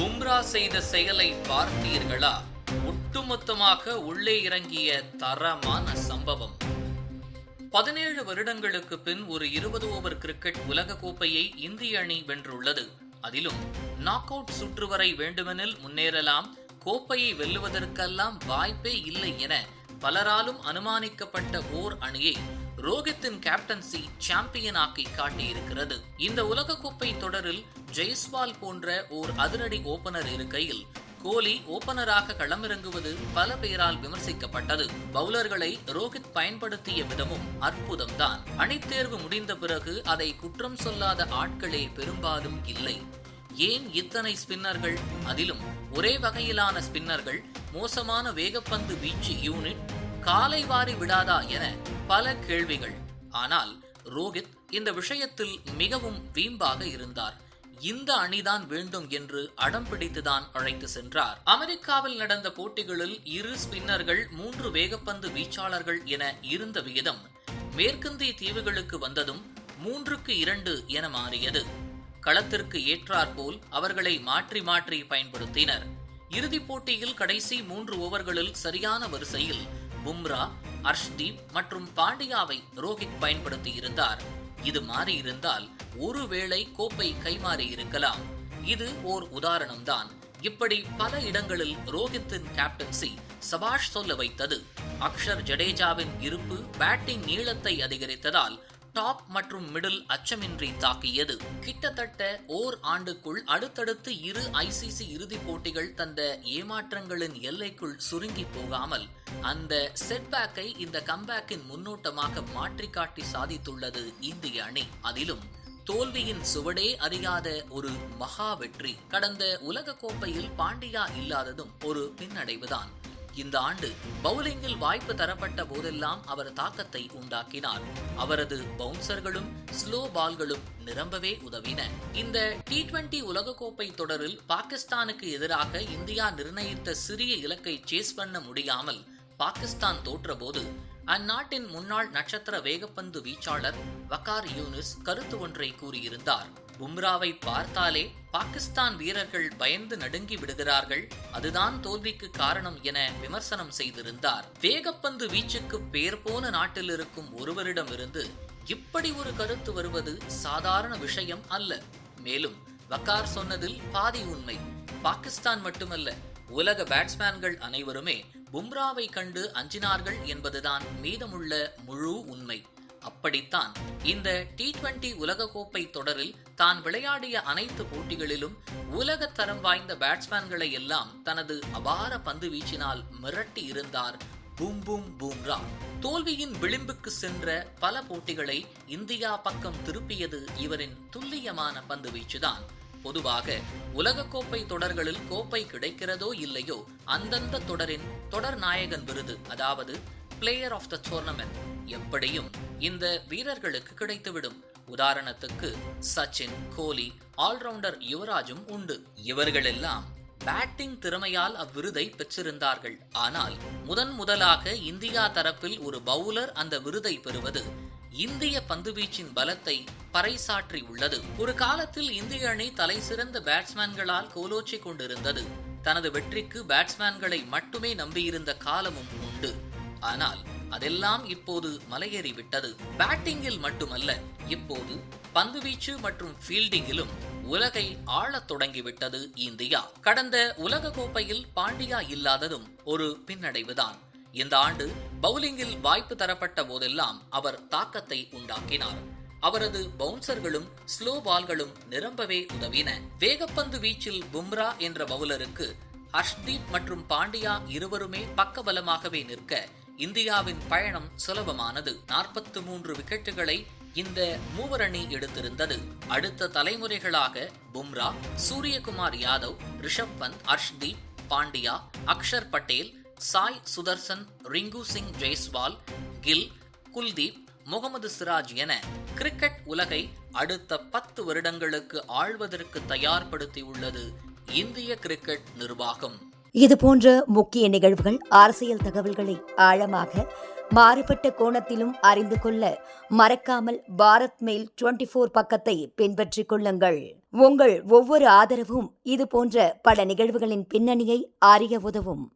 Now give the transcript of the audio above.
பும்ரா செய்த செயலை பார்த்தீர்களா? ஒட்டுமொத்தமாக உள்ளே இறங்கிய தரமான சம்பவம். பதினேழு வருடங்களுக்கு பின் ஒரு இருபது ஓவர் கிரிக்கெட் உலகக்கோப்பையை இந்திய அணி வென்றுள்ளது. அதிலும் நாக் அவுட் சுற்று வரை வேண்டுமெனில் முன்னேறலாம் கோப்பையை வெல்லுவதற்கெல்லாம் வாய்ப்பே இல்லை என பலராலும் அனுமானிக்கப்பட்ட ஓர் அணியை ரோஹித்தின் கேப்டன்சி சாம்பியனாக்கி காட்டியிருக்கிறது. இந்த உலகக்கோப்பை தொடரில் ஜெய்ஸ்வால் போன்ற ஓர் அதிரடி ஓபனர் இருக்கையில் கோலி ஓபனராக களமிறங்குவது பல பேரால் விமர்சிக்கப்பட்டது. பவுலர்களை ரோஹித் பயன்படுத்திய விதமும் அற்புதம்தான். அணித்தேர்வு முடிந்த பிறகு அதை குற்றம் சொல்லாத ஆட்களே பெரும்பாலும் இல்லை. ஏன் இத்தனை ஸ்பின்னர்கள்? அதிலும் ஒரே வகையிலான ஸ்பின்னர்கள் மோசமான வேகப்பந்து வீச்சு யூனிட் காலை வாரி விடாதா என பல கேள்விகள். ஆனால் ரோஹித் இந்த விஷயத்தில் மிகவும் வீம்பாக இருந்தார். இந்த அணிதான் வேண்டும் என்று அடம் பிடித்துதான் அழைத்து சென்றார். அமெரிக்காவில் நடந்த போட்டிகளில் இரு ஸ்பின்னர்கள் மூன்று வேகப்பந்து வீச்சாளர்கள் என இருந்த விகிதம் மேற்கிந்திய தீவுகளுக்கு வந்ததும் மூன்றுக்கு இரண்டு என மாறியது. களத்திற்கு ஏற்றாற்போல் அவர்களை மாற்றி மாற்றி பயன்படுத்தினர். இறுதிப் போட்டியில் கடைசி மூன்று ஓவர்களில் சரியான வரிசையில் பும்ரா அர்ஷ்தீப் மற்றும் பாண்டியாவை ரோஹித் பயன்படுத்தி இருந்தார் இது மாறியிருந்தால் ஒருவேளை கோப்பை கைமாறி இருக்கலாம். இது ஓர் உதாரணம்தான். இப்படி பல இடங்களில் ரோஹித்தின் கேப்டன்சி சபாஷ் சொல்ல வைத்தது. அக்ஷர் ஜடேஜாவின் இருப்பு பேட்டிங் நீளத்தை அதிகரித்ததால் டாப் மற்றும் மிடில் அச்சமின்றி தாக்கியது. கிட்டத்தட்ட ஓர் ஆண்டுக்குள் அடுத்தடுத்து இரு ஐசிசி இறுதிப் போட்டிகள் தந்த ஏமாற்றங்களின் எல்லைக்குள் சுருங்கி போகாமல் அந்த செட்பேக்கை இந்த கம்பேக்கின் முன்னோட்டமாக மாற்றி காட்டி சாதித்துள்ளது இந்திய அணி. அதிலும் தோல்வியின் சுவடே அறியாத ஒரு மகா வெற்றி. கடந்த உலக கோப்பையில் பாண்டியா இல்லாததும் ஒரு பின்னடைவுதான். இந்த ஆண்டு பவுலிங்கில் வாய்ப்பு தரப்பட்ட போதெல்லாம் அவர் தாக்கத்தை உண்டாக்கினார். அவரது பவுன்சர்களும் ஸ்லோ பால்களும் நிரம்பவே உதவின. இந்த டி டுவெண்டி உலகக்கோப்பை தொடரில் பாகிஸ்தானுக்கு எதிராக இந்தியா நிர்ணயித்த சிறிய இலக்கை சேஸ் பண்ண முடியாமல் பாகிஸ்தான் தோற்றபோது அந்நாட்டின் முன்னாள் நட்சத்திர வேகப்பந்து வீச்சாளர் வகார் யூனிஸ் கருத்து ஒன்றை கூறியிருந்தார். பும்ராவை பார்த்தாலே பாகிஸ்தான் வீரர்கள் பயந்து நடுங்கி விடுகிறார்கள் அதுதான் தோல்விக்கு காரணம் என விமர்சனம் செய்திருந்தார். வேகப்பந்து வீச்சுக்கு பேர் போன நாட்டில் இருக்கும் ஒருவரிடமிருந்து இப்படி ஒரு கருத்து வருவது சாதாரண விஷயம் அல்ல. மேலும் வக்கார் சொன்னதில் பாதி உண்மை. பாகிஸ்தான் மட்டுமல்ல உலக பேட்ஸ்மேன்கள் அனைவருமே பும்ராவை கண்டு அஞ்சினார்கள் என்பதுதான் மீதமுள்ள முழு உண்மை. அப்படித்தான் இந்த டி டுவெண்டி உலகக்கோப்பை தொடரில் தான் விளையாடிய அனைத்து போட்டிகளிலும் உலக தரம் வாய்ந்த பேட்ஸ்மேன்களை எல்லாம் தனது அபார பந்து வீச்சினால் மிரட்டி இருந்தார் பூம் பூம் பூம்ரா. தோல்வியின் விளிம்புக்கு சென்ற பல போட்டிகளை இந்தியா பக்கம் திருப்பியது இவரின் துல்லியமான பந்து வீச்சுதான். பொதுவாக உலகக்கோப்பை தொடர்களில் கோப்பை கிடைக்கிறதோ இல்லையோ அந்தந்த தொடரின் தொடர் நாயகன் விருது அதாவது பிளேயர் ஆஃப் த டோர்னமெண்ட் எப்படியும் இந்த வீரர்களுக்கு கிடைத்துவிடும். உதாரணத்துக்கு சச்சின் கோலி ஆல்ரவுண்டர் யுவராஜும் உண்டு. இவர்களெல்லாம் பேட்டிங் திறமையால் அவ்விருதை பெற்றிருந்தார்கள். ஆனால் முதன் முதலாக இந்தியா தரப்பில் ஒரு பவுலர் அந்த விருதை பெறுவது இந்திய பந்துவீச்சின் பலத்தை பறைசாற்றி உள்ளது. ஒரு காலத்தில் இந்திய அணி தலை சிறந்த பேட்ஸ்மேன்களால் கோலோச்சி கொண்டிருந்தது. தனது வெற்றிக்கு பேட்ஸ்மேன்களை மட்டுமே நம்பியிருந்த காலமும் உண்டு. ஆனால் அதெல்லாம் இப்போது மலையேறிவிட்டது. பேட்டிங்கில் மட்டுமல்ல இப்போது பந்துவீச்சு மற்றும் ஃபீல்டிங்கிலும் உலகை ஆளத் தொடங்கிவிட்டது இந்தியா. கடந்த உலக கோப்பையில் பாண்டியா இல்லாததும் ஒரு பின்னடைவுதான். இந்த ஆண்டு பவுலிங்கில் வாய்ப்பு தரப்பட்ட போதெல்லாம் அவர் தாக்கத்தை உண்டாக்கினார். அவரது பவுன்சர்களும் ஸ்லோ பால்களும் நிரம்பவே உதவின. வேகப்பந்து வீச்சில் பும்ரா என்ற பவுலருக்கு ஹர்ஷ்தீப் மற்றும் பாண்டியா இருவருமே பக்கபலமாகவே நிற்க இந்தியாவின் பயணம் சுலபமானது. நாற்பத்து மூன்று விக்கெட்டுகளை இந்த மூவரணி எடுத்திருந்தது. அடுத்த தலைமுறைகளாக பும்ரா சூரியகுமார் யாதவ் ரிஷப் பந்த் ஹர்ஷ்தீப் பாண்டியா அக்ஷர் பட்டேல் சாய் சுதர்சன் ரிங்கு சிங் ஜெய்ஸ்வால் கில் குல்தீப் முகமது சிராஜ் என கிரிக்கெட் உலகை அடுத்த பத்து வருடங்களுக்கு ஆழ்வதற்கு தயார்படுத்தியுள்ளது இந்திய கிரிக்கெட் நிர்வாகம். இது போன்ற முக்கிய நிகழ்வுகள் அரசியல் தகவல்களை ஆழமாக மாறுபட்ட கோணத்திலும் அறிந்து கொள்ள மறக்காமல் பாரத் மெயில் டுவெண்டி பக்கத்தை பின்பற்றிக் கொள்ளுங்கள். உங்கள் ஒவ்வொரு ஆதரவும் இது போன்ற பல நிகழ்வுகளின் பின்னணியை அறிய உதவும்.